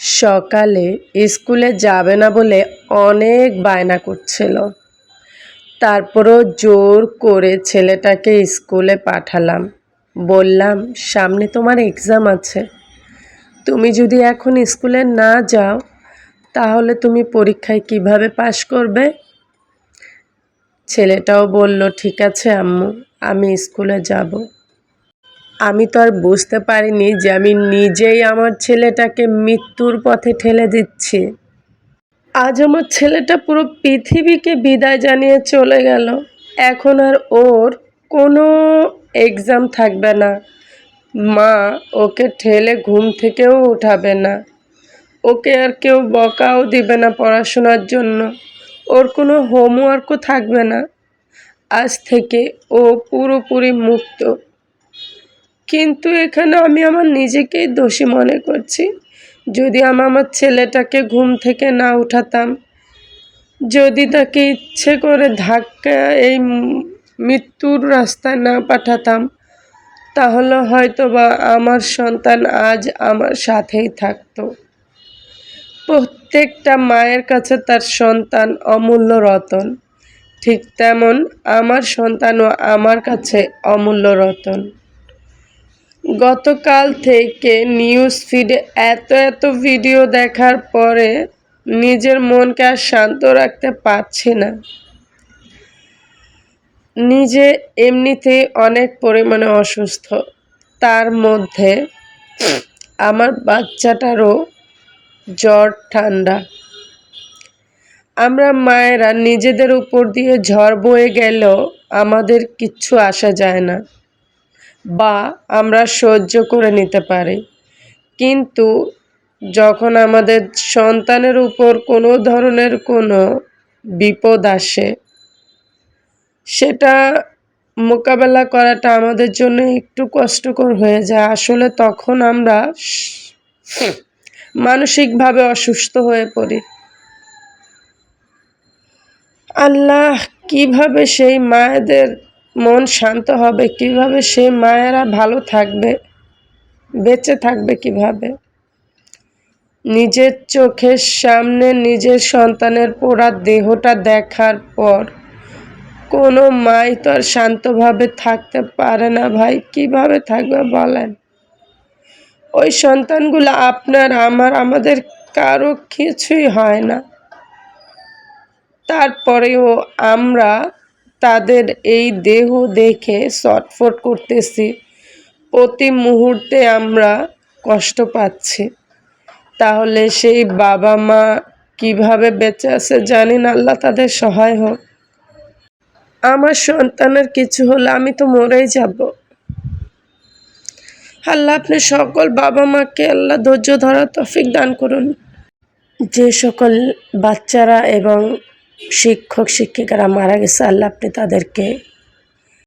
সকালে স্কুলে যাবে না বলে অনেক বায়না করছিল। তারপরও জোর করে ছেলেটাকে স্কুলে পাঠালাম। বললাম, সামনে তোমার এক্সাম আছে। তুমি যদি এখন স্কুলে না যাও, তাহলে তুমি পরীক্ষায় কীভাবে পাশ করবে? ছেলেটাও বলল, ঠিক আছে আম্মু, আমি স্কুলে যাব। আমি তো আর বুঝতে পারিনি যে আমি নিজেই আমার ছেলেটাকে মৃত্যুর পথে ঠেলে দিচ্ছি। আজ আমার ছেলেটা পুরো পৃথিবীকে বিদায় জানিয়ে চলে গেল। এখন আর ওর কোনো এক্সাম থাকবে না। মা ওকে ঠেলে ঘুম থেকেও উঠাবে না। ওকে আর কেউ বকাও দিবে না পড়াশোনার জন্য। ওর কোনো হোমওয়ার্কও থাকবে না। আজ থেকে ও পুরোপুরি মুক্ত। কিন্তু এখানে আমি আমার নিজেকেই দোষী মনে করছি। যদি আমি আমার ছেলেটাকে ঘুম থেকে না উঠাতাম, যদি তাকে ইচ্ছে করে ধাক্কা এই মৃত্যুর রাস্তায় না পাঠাতাম, তাহলে হয়তো বা আমার সন্তান আজ আমার সাথেই থাকতো। প্রত্যেকটা মায়ের কাছে তার সন্তান অমূল্য রতন। ঠিক তেমন আমার সন্তানও আমার কাছে অমূল্য রতন। গতকাল থেকে নিউজ ফিডে এত এত ভিডিও দেখার পরে নিজের মনকে আর শান্ত রাখতে পারছি না। নিজে এমনিতে অনেক পরিমাণে অসুস্থ। তার মধ্যে আমার বাচ্চাটারও জ্বর ঠান্ডা। আমরা মায়েরা নিজেদের উপর দিয়ে ঝড় বয়ে গেলেও আমাদের কিচ্ছু আসা যায় না। বা আমরা সহ্য করে নিতে পারি। কিন্তু যখন আমাদের সন্তানের উপর কোনো ধরনের কোনো বিপদ আসে, সেটা মোকাবেলা করাটা আমাদের জন্য একটু কষ্টকর হয়ে যায়। আসলে তখন আমরা মানসিকভাবে অসুস্থ হয়ে পড়ি। আল্লাহ কীভাবে সেই মায়েদের মন শান্ত হবে কীভাবে? সে মায়েরা ভালো থাকবে, বেঁচে থাকবে কীভাবে? নিজের চোখের সামনে নিজের সন্তানের পোড়া দেহটা দেখার পর কোনো মাই তো আর শান্তভাবে থাকতে পারে না ভাই। কীভাবে থাকবে বলেন? ওই সন্তানগুলো আপনার, আমার, আমাদের কারও কিছুই হয় না। তারপরেও আমরা তাদের এই দেহ দেখে ছটফট করতেছি। প্রতি মুহূর্তে আমরা কষ্ট পাচ্ছি। তাহলে সেই বাবা মা কীভাবে বেঁচে আছে জানি না, আল্লাহ তাদের সহায় হোক। আমার সন্তানের কিছু হলে আমি তো মরেই যাব। আল্লাহ আপনি সকল বাবা মাকে আল্লাহ ধৈর্য ধরা তফিক দান করুন। যে সকল বাচ্চারা এবং শিক্ষক শিক্ষিকারা মারা গেছে আল্লাহ আপনি তাদেরকে